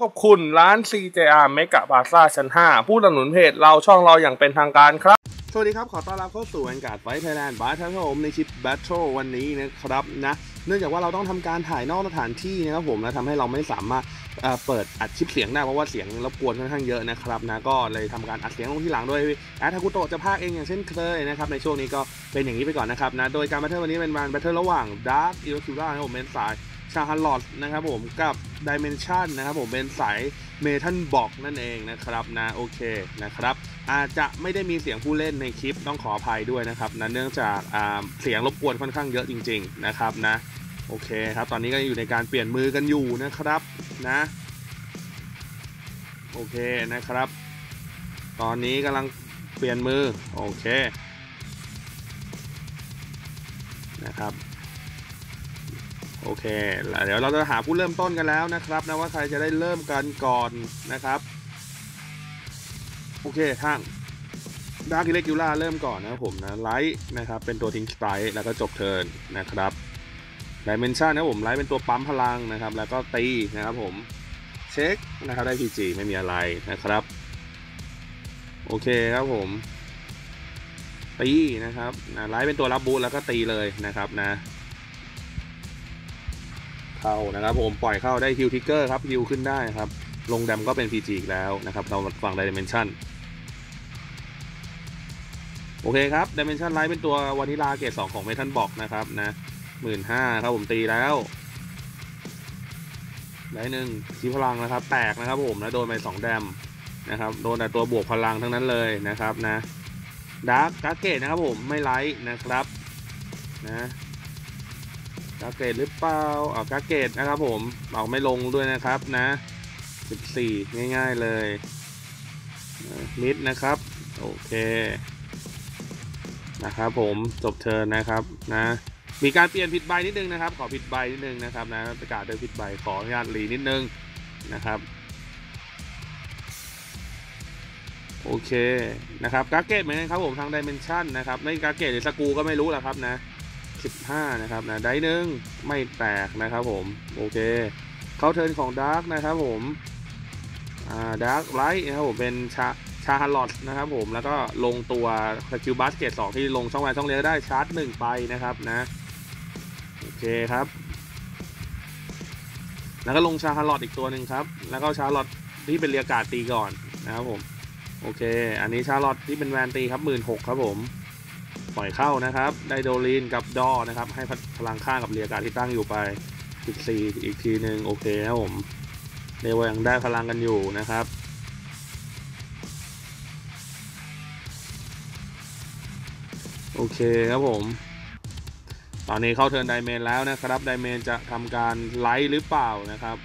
ขอบคุณร้าน CJR เมกะบาซ่าชั้น 5 ผู้สนับสนุนเพจเราช่องเราอย่างเป็นทางการครับ สวัสดีครับ ขอต้อนรับเข้าสู่อนการ์ดไฟไทยแลนด์บาร์ทัผมในชิปแบทเทิลวันนี้นะครับนะเนื่องจากว่าเราต้องทำการถ่ายนอกสถานที่นะครับผมและทำให้เราไม่สามารถเปิดอัดคลิปเสียงได้เพราะว่าเสียงรบกวนค่อนข้างเยอะนะครับนะก็เลยทำการอัดเสียงลงที่หลังโดยแอดทากุโตะจะพากเองอย่างเช่นเคยนะครับในช่วงนี้ก็เป็นอย่างนี้ไปก่อนนะครับนะโดยการแบทเทิลวันนี้เป็นการแบทเทิลระหว่างดาร์ k อีโรคิวรานะครับผมเป็นสาย ชาฮันลอดนะครับผมกับดิเมนชันนะครับผมเป็นสายเมทัลบอกนั่นเองนะครับนะโอเคนะครับ อาจจะไม่ได้มีเสียงผู้เล่นในคลิปต้องขออภัยด้วยนะครับนะเนื่องจากเสียงรบกวนค่อนข้างเยอะจริง ๆ นะครับนะโอเคครับ ตอนนี้ก็อยู่ในการเปลี่ยนมือกันอยู่นะครับนะโอเคนะครับ ตอนนี้กำลังเปลี่ยนมือโอเคนะครับ โอเคแล้วเดี๋ยวเราจะหาผู้เริ่มต้นกันแล้วนะครับนะว่าใครจะได้เริ่มกันก่อนนะครับ โอเคทางดาร์กิเลกิล่าเริ่มก่อนนะครับผมนะไลท์นะครับเป็นตัวทิ้งสไตร์แล้วก็จบเทิร์นนะครับดิเมนชันนะผมไลท์เป็นตัวปั๊มพลังนะครับ แล้วก็ตีนะครับผมเช็คนะครับได้ PG ไม่มีอะไรนะครับ โอเคครับผมตีนะครับนะไลท์เป็นตัวรับบูทแล้วก็ตีเลยนะครับนะ เข้านะครับผมปล่อยเข้าได้ฮิวทิกเกอร์ครับฮิวขึ้นได้ครับ ลงแดมก็เป็น PG อีกแล้วนะครับเราฝั่ง Dimension โอเคครับ Dimension Light เป็นตัววานิลาเกรด2ของ Metal Box นะครับนะหมื่นห้าครับผมตีแล้วได้หนึ่งคีพลังนะครับ แตกนะครับผมแล้วโดนไป2แดมนะครับ โดนแต่ตัวบวกพลังทั้งนั้นเลยนะครับนะดาร์กกาเกตนะครับผมไม่ไลท์นะครับนะ กาเกตหรือเปล่าเอากาเกตนะครับผมเอาไม่ลงด้วยนะครับนะ 14 ง่ายๆเลยมิดนะครับ โอเค นะครับผมจบเทิร์นนะครับนะมีการเปลี่ยนผิดใบนิดนึงนะครับ ขอผิดใบนิดนึงนะครับนะประกาศโดยผิดใบขออนุญาตรีนิดนึงนะครับโอเคนะครับกาเกตเหมือนกันครับผมทางดิเมนชันนะครับไม่กาเกตหรือสกูก็ไม่รู้แหละครับนะ 15 นะครับนะได้หนึ่งไม่แตกนะครับผม โอเค เข้าเทิร์นของดาร์กนะครับผมอ่าดาร์กไลท์นะครับผมเป็นชาชาฮันลอดนะครับผมแล้วก็ลงตัวสกิลบัสเกตสองที่ลงช่องแวนช่องเลี้ยได้ชาร์จหนึ่งไปนะครับนะโอเคครับ แล้วก็ลงชาฮันลอดอีกตัวหนึ่งครับ แล้วก็ชาร์ลอดที่เป็นเรียกาดตีก่อนนะครับผม โอเค อันนี้ชาร์ลอดที่เป็นแวนตีครับหมื่นหกครับผม ปล่อยเข้านะครับ ไดโดลีนกับดอนะครับ ให้พลังข้างกับเรียกาที่ตั้งอยู่ไป 14 อีกทีหนึ่งโอเคครับผมเรวยังได้พลังกันอยู่นะครับโอเคครับผม ตอนนี้เข้าเทิร์นไดเมนแล้วนะครับไดเมนจะทำการไลท์หรือเปล่านะครับ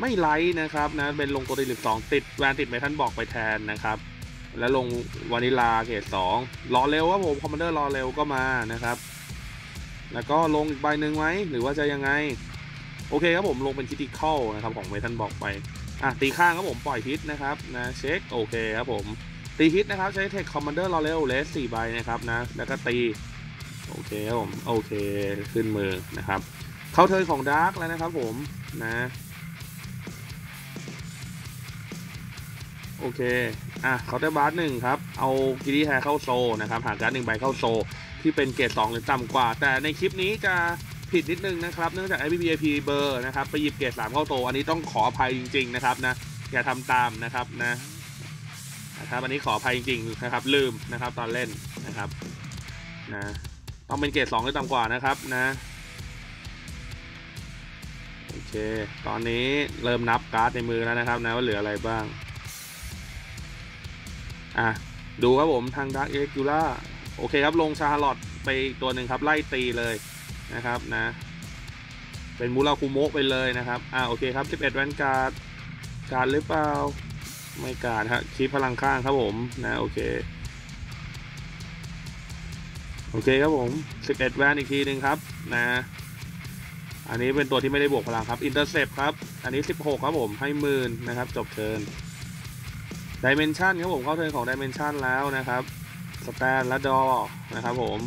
ไม่ไลท์นะครับนะเป็นลงตัวติดสองติดแวนติดเมทัลบอกไปแทนนะครับ แล้วลงวานิลาเกรดสองรอเร็วครับผมคอมมานเดอร์รอเร็วก็มานะครับ แล้วก็ลงอีกใบหนึ่งไหมหรือว่าจะยังไง โอเคครับผมลงเป็นคิติคอลนะครับของเมทัลบอกไปอะตีข้างครับผมปล่อยฮิตนะครับนะเช็คโอเคครับผมตีฮิตนะครับใช้เทคคอมมานเดอร์รอเร็วเลสสี่ใบนะครับนะแล้วก็ตีโอเคครับผมโอเคขึ้นมือนะครับเข้าเทิร์นของดาร์กแล้วนะครับผมนะ โอเค อะเคาน์เตอร์บาร์หนึ่งครับ เอากิลี่แฮร์เข้าโซนะครับ หาการ์ดหนึ่งใบเข้าโซ ที่เป็นเกรด2หรือต่ำกว่า แต่ในคลิปนี้จะผิดนิดนึงนะครับ เนื่องจาก IPPAP เบอร์นะครับ ไปหยิบเกรด3เข้าโซ อันนี้ต้องขออภัยจริง ๆ นะครับนะ อย่าทำตามนะครับนะนะครับ อันนี้ขออภัยจริงๆนะครับ ลืมนะครับตอนเล่นนะครับ นะ ต้องเป็นเกรด2หรือต่ำกว่านะครับนะโอเค ตอนนี้เริ่มนับการ์ดในมือแล้วนะครับนะว่าเหลืออะไรบ้าง อะดูครับผมทางดาร์กเอ็กซ์ูล่าโอเคครับ ลงชาร์ลอตไปอีกตัวหนึ่งครับ ไล่ตีเลยนะครับนะ เป็นมูราคุโมะไปเลยนะครับ อ่าโอเคครับ 11แวนการ์ดการหรือเปล่า ไม่การครับคีพลังข้างครับผมนะโอเค โอเคครับผม 11 แวนอีกทีหนึ่งครับนะ อันนี้เป็นตัวที่ไม่ได้บวกพลังครับอินเตอร์เซปครับ อันนี้ 16 ครับผมให้หมื่นนะครับ จบเทิร์น ดิเมนชันครับผมเข้าเทิร์นของดิเมนชันแล้วนะครับสแตนและดอนะครับผม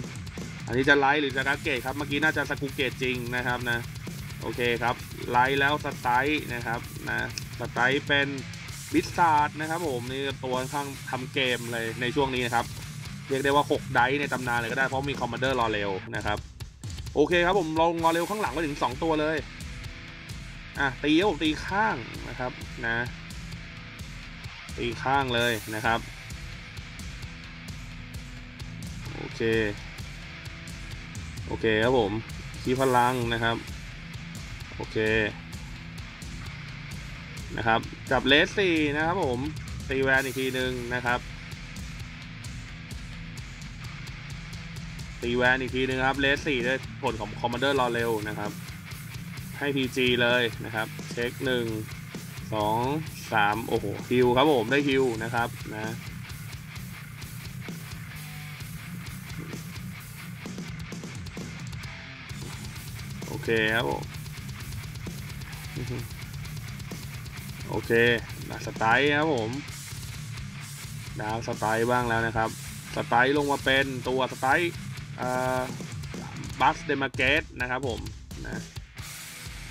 อันนี้จะไลท์หรือจะกักเกตครับ เมื่อกี้น่าจะสกูเกตจริงนะครับนะ โอเคครับ ไลท์แล้วสไตล์นะครับนะสไตล์เป็นบิสซาร์ดนะครับผมนี่ตัวข้างทำเกมเลยในช่วงนี้นะครับ เรียกได้ว่า 6 ไดในตำนานเลยก็ได้เพราะมีคอมมานเดอร์รอเร็วนะครับ โอเคครับผมลงรอเร็วข้างหลังไปถึง 2 ตัวเลย อะตีผมตีข้างนะครับนะ ตีข้างเลยนะครับ โอเค โอเคครับผมคีพลังนะครับ โอเค นะครับ จับเลสสี่นะครับผมตีแวนอีกทีหนึ่งนะครับตีแวนอีกทีหนึ่งครับเลสสี่ด้วยผลของคอมมานเดอร์รอเร็วนะครับ ให้ PG เลยนะครับ เช็คหนึ่ง สองสามโอ้โหฮิวครับผมได้ฮิวนะครับนะโอเคครับผมโอเคดาสไตล์ครับผมดาวสไตล์บ้างแล้วนะครับ สไตล์ลงมาเป็นตัวสไตล์บัสเดมาเกตนะครับผมนะ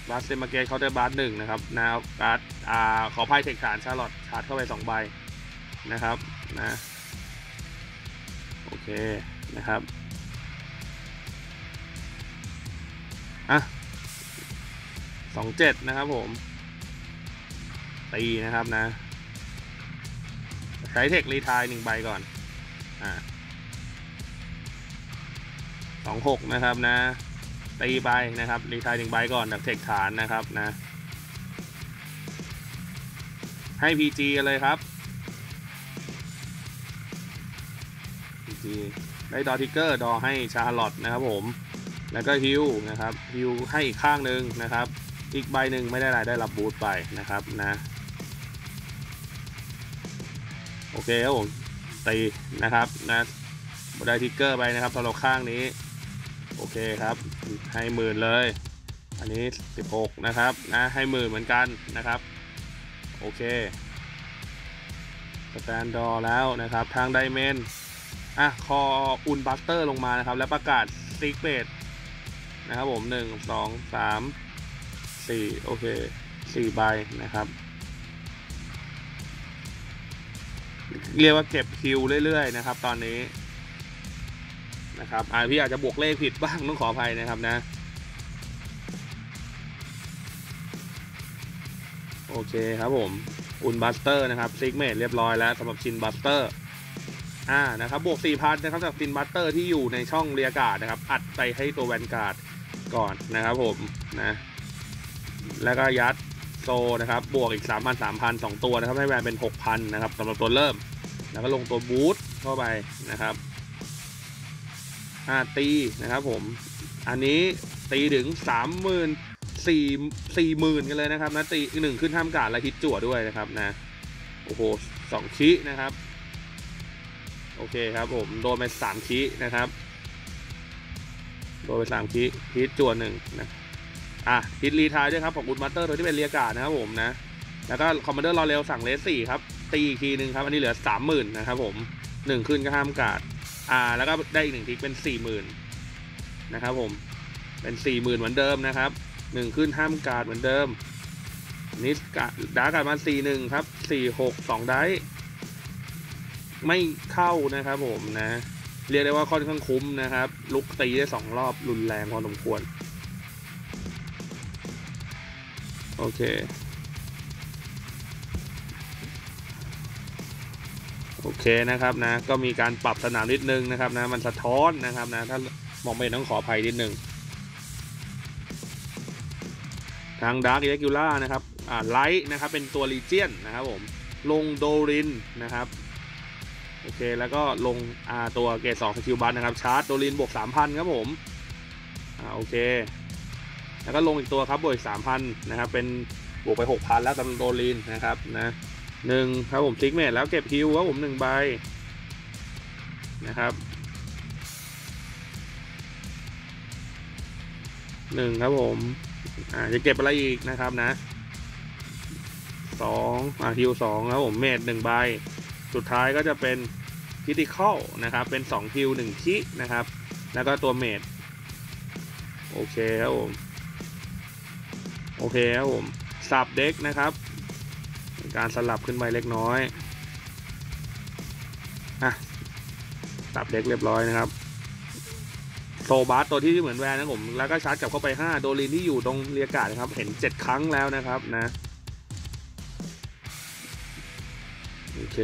บัสเดมาเกตเขาได้บัสหนึ่งนะครับนะการ์ดอ่าขอไพ่เทคฐานชาร์ลอตชาร์จเข้าไปสองใบนะครับนะโอเคนะครับอะสองเจ็ดนะครับผมตีนะครับนะ ใช้เทครีทายหนึ่งใบก่อนอ่าสองหกนะครับนะ ตีไปนะครับรีทายหนึ่งใบก่อนจากเทคฐานนะครับนะให้ PG เลยครับ PG ได้ดอทิกเกอร์ดอให้ชาร์ลอตนะครับผม แล้วก็ฮิวนะครับฮิวให้อีกข้างหนึ่งนะครับ อีกใบหนึ่งไม่ได้รายได้รับบูทไปนะครับนะ โอเคครับผมตีนะครับนะได้ทิกเกอร์ไปนะครับสำหรับข้างนี้ โอเคครับ ให้หมื่นเลย อันนี้ 16 นะครับนะให้หมื่นเหมือนกันนะครับ โอเคสแตนดอร์แล้วนะครับ ทางไดเมนอะคออุนบัสเตอร์ลงมานะครับ แล้วประกาศซิกเบดนะครับผม 1 2 3 4 โอเค4ใบนะครับ เรียกว่าเก็บคิวเรื่อยๆนะครับตอนนี้ นะครับอ่าพี่อาจจะบวกเลขผิดบ้างต้องขออภัยนะครับนะ โอเคครับผมอุนบัสเตอร์นะครับซิกเมดเรียบร้อยแล้วสำหรับชินบัสเตอร์อ่านะครับบวก4,000นะครับจากซินบัสเตอร์ที่อยู่ในช่องเรียกาดนะครับ อัดไปให้ตัวแวนการ์ดก่อนนะครับผมนะแล้วก็ยัดโซนะครับบวกอีก 3,000 3,000 2 ตัวนะครับให้แวนเป็น 6,000 นะครับสำหรับตัวเริ่ม แล้วก็ลงตัวบูทเข้าไปนะครับ อ่าตีนะครับผม อันนี้ตีถึง30,000สี่สี่หมื่นกันเลยนะครับนะตีหนึ่งขึ้นท่ามกาดและฮิตจั่วด้วยนะครับนะโอ้โหสองคีนะครับ โอเคครับผม โดนไปสามคีนะครับ โดนไปสามคีฮิตจั่วหนึ่งนะอะฮิตรีทายด้วยครับของอุลมาสเตอร์ตัวที่เป็นเรียกาดนะครับผมนะแล้วก็คอมมานเดอร์รอเร็วสั่งเลสสี่ครับตีอีกทีหนึ่งครับ อันนี้เหลือสามหมื่นนะครับผมหนึ่งขึ้นก็ห้ามกาด อ่าแล้วก็ได้อีกหนึ่งทิกเป็นสี่หมื่นนะครับผมเป็นสี่หมื่นเหมือนเดิมนะครับหนึ่งขึ้นห้ามการ์ดเหมือนเดิมนิสกาดาการ์ดมาสี่หนึ่งครับสี่หกสองได้ไม่เข้านะครับผมนะ เรียกได้ว่าค่อนข้างคุ้มนะครับ ลุกตีได้สองรอบรุนแรงพอสมควร โอเค โอเคนะครับนะก็มีการปรับสนามนิดนึงนะครับนะมันสะท้อนนะครับนะถ้ามองไม่ต้องขออภัยนิดนึง ทางดาร์กเ r กิล่านะครับอ่าไลท์นะครับเป็นตัวลีเจียนนะครับผมลงโดรินนะครับโอเคแล้วก็ลงอ่าตัวเกรดสองสกิลบันนะครับชาร์จโดรินบวกสามพันครับผมอ่าโอเค แล้วก็ลงอีกตัวครับบวกอีกสามพันนะครับเป็นบวกไปหกพันแล้วสำหรับโดรินนะครับนะ หนึ่งครับผมซิกเมทแล้วเก็บฮิวครับผมหนึ่งใบนะครับหนึ่งครับผมอ่าจะเก็บอะไรอีกนะครับนะสองอ่าฮิวสองครับผมเมดหนึ่งใบ สุดท้ายก็จะเป็นคิติคอลนะครับ เป็นสองฮิวหนึ่งคินะครับ แล้วก็ตัวเมดโอเคครับผม โอเคครับผมสับเด็กนะครับ การสลับขึ้นไปเล็กน้อยอะสับเด็กเรียบร้อยนะครับโซบาสตัวที่เหมือนแวนนะผมแล้วก็ชาร์จกลับเข้าไป 5 โดลินที่อยู่ตรงเรียกาศนะครับ เห็น 7 ครั้งแล้วนะครับนะโอเค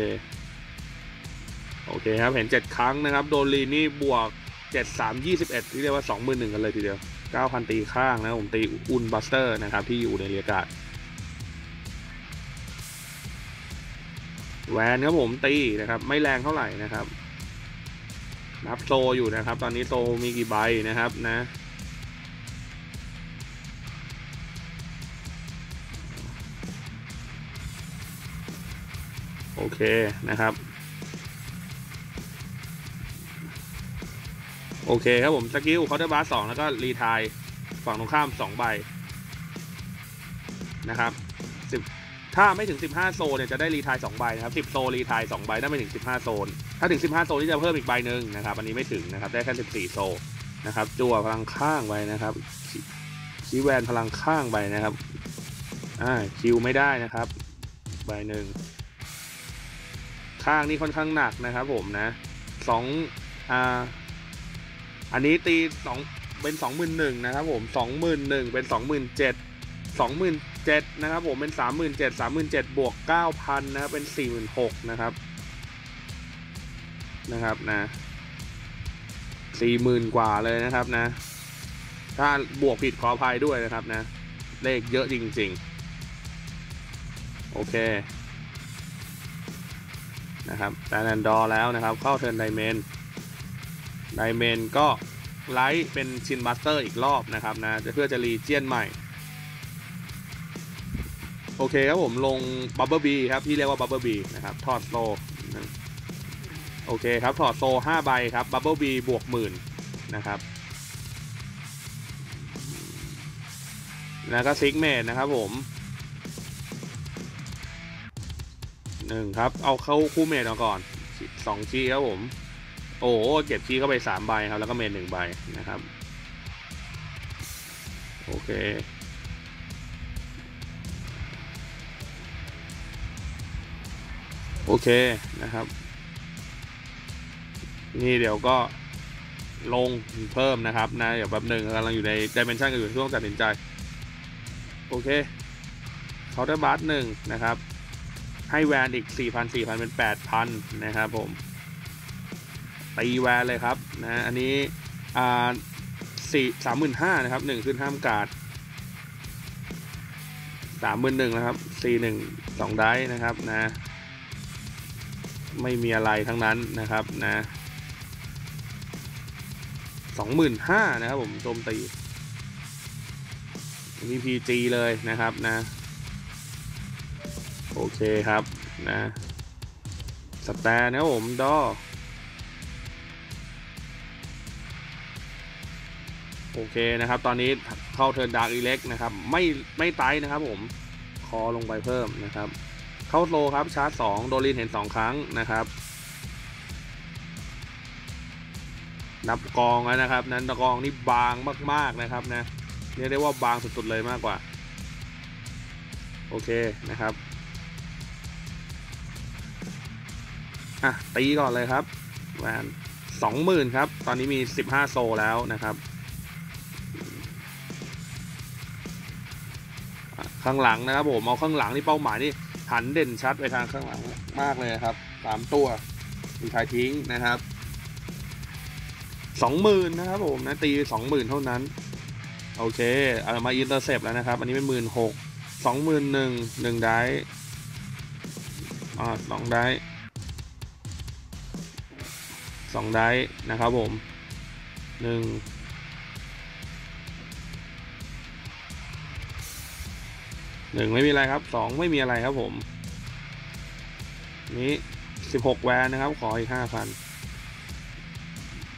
โอเคครับเห็น 7 ครั้งนะครับ โดลีนี่บวก 7 3 21 ที่เรียกว่า 21,000 กันเลยทีเดียว 9,000 ตีข้างนะผมตีอุนบัสเตอร์นะครับที่อยู่ในเรียกาศ แวนครับผมตีนะครับ ไม่แรงเท่าไหร่นะครับ นับโซอยู่นะครับ ตอนนี้โซมีกี่ใบนะครับนะโอเคนะครับ โอเคครับผมสกิลเคาน์เตอร์บาร์สองแล้วก็รีทายฝั่งตรงข้ามสองใบนะครับสิบ ถ้าไม่ถึง 15 โซนเนี่ยจะได้รีทาย2ใบนะครับ 10 โซนรีทาย2ใบถ้าไม่ถึง 15 โซน ถ้าถึง 15 โซนที่จะเพิ่มอีกใบหนึ่งนะครับ อันนี้ไม่ถึงนะครับ ได้แค่14 โซนนะครับ จั่วพลังข้างไปนะครับชีแวนพลังข้างไปนะครับ อ่า คิวไม่ได้นะครับ ใบหนึ่ง ข้างนี่ค่อนข้างหนักนะครับผมนะสองอ่า อันนี้ตีสองเป็นสองหมื่นหนึ่งนะครับผมสองหมื่นหนึ่งเป็นสองหมื่นเจ็ด สองหมื่นเจ็ดนะครับผมเป็นสามหมื่นเจ็ดสามหมื่นเจ็ดบวกเก้าพันนะครับเป็นสี่หมื่นหกนะครับนะครับนะสี่หมื่นกว่าเลยนะครับนะ ถ้าบวกผิดขออภัยด้วยนะครับนะ เลขเยอะจริงๆ โอเคนะครับแตนดอแล้วนะครับเข้าเทิร์นไดเมนไดเมนก็ไลท์เป็นชินบัสเตอร์อีกรอบนะครับนะเพื่อจะรีเจียนใหม่ โอเคครับผมลงบับเบิลบีครับที่เรียกว่าบับเบิลบีนะครับถอดโซโอเคครับถอดโซ5ใบครับบับเบิลบีบวกหมื่นนะครับแล้วก็ซิกเมดนะครับผมหนึ่งครับ เอาเข้าคู่เมดเอาก่อนสองชีครับผม โอ้เก็บชีเข้าไปสามใบครับ แล้วก็เมดหนึ่งใบนะครับ โอเค โอเคนะครับ นี่เดี๋ยวก็ลงเพิ่มนะครับนะเดี๋ยวแป๊บหนึ่งกำลังอยู่ในดิเมนชันกันอยู่ช่วงตัดสินใจ โอเคเคาน์เตอร์บัสหนึ่งนะครับ ให้แวนอีก 4,000 4,000 เป็น 8,000 นะครับผม ตีแวนเลยครับนะอันนี้อ่าสี่สามหมื่นห้านะครับหนึ่งขึ้นห้ามการ์ดสามหมื่นหนึ่งนะครับสี่หนึ่งสองได้นะครับนะ ไม่มีอะไรทั้งนั้นนะครับนะสองหมื่นห้านะครับผมโจมตีนี่พีจีเลยนะครับนะ โอเคครับนะสแตนนะครับผมดอโอเคนะครับ ตอนนี้เข้าเทิร์นดาร์กอีเล็กนะครับ ไม่ไม่ไตนะครับผม คอลงไปเพิ่มนะครับ เข้าโลครับชาร์จสองโดลินเห็นสองครั้งนะครับนับกองแล้วนะครับ นั้นกองนี่บางมาก ๆนะครับนะเรียกได้ว่าบางสุดๆเลยมากกว่า โอเคนะครับอะตีก่อนเลยครับแวนสองหมื่นครับ ตอนนี้มีสิบห้าโซแล้วนะครับข้างหลังนะครับผมเอาข้างหลังนี่เป้าหมายนี่ หันเด่นชัดไปทางข้างหลังมากเลยครับสามตัวมีทายทิ้งนะครับสองหมื่นนะครับผมนะตีสองหมื่นเท่านั้น โอเคเอามาอินเตอร์เซปแล้วนะครับ อันนี้เป็นหมื่นหกสองหมื่นหนึ่งหนึ่งได้อ่าสองได้สองได้นะครับผมหนึ่ง หนึ่งไม่มีอะไรครับสองไม่มีอะไรครับผม นี้สิบหกแวนนะครับ ขออีกห้าพัน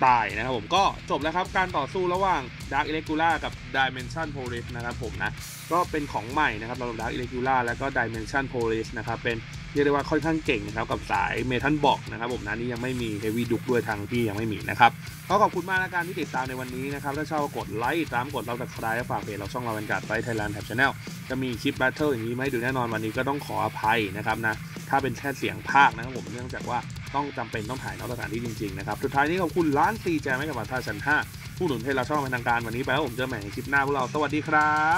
ตายนะครับผมก็จบแล้วครับ การต่อสู้ระหว่าง Dark i r r e g u l a r กับ Dimension Police นะครับผมนะ ก็เป็นของใหม่นะครับเรา Dark i r r e g u l a r แล้วก็ Dimension Police นะครับ เป็น รียกได้ว่าค่อนข้างเก่งนะครับกับสายเมทัลบอกนะครับผมนะนี่ยังไม่มีเฮฟวี่ดุกด้วยทางที่ยังไม่มีนะครับก็ขอบคุณมากในการที่ติดตามในวันนี้นะครับถ้าชอบกดไลค์ตามกดเราตะคร้ฝากเพจเราช่องเราเป็นการไฟไทยแลนด์แท็บชาแนลจะมีคลิปแบทเทิลอย่างนี้มาให้ดูแน่นอนวันนี้ก็ต้องขออภัยนะครับนะถ้าเป็นแค่เสียงภาคนะครับผมเนื่องจากว่าต้องจำเป็นต้องถ่ายนอกสถานที่จริงๆนะครับสุดท้ายนี้ขอบคุณร้านซีแจมให้กับบาท่าชั้น5ผู้หนุนให้เราช่องเป็นทางการวันนี้ไปแล้วผมเจอใหม่ในคลิปหน้าพวกเราสวัสดีครับ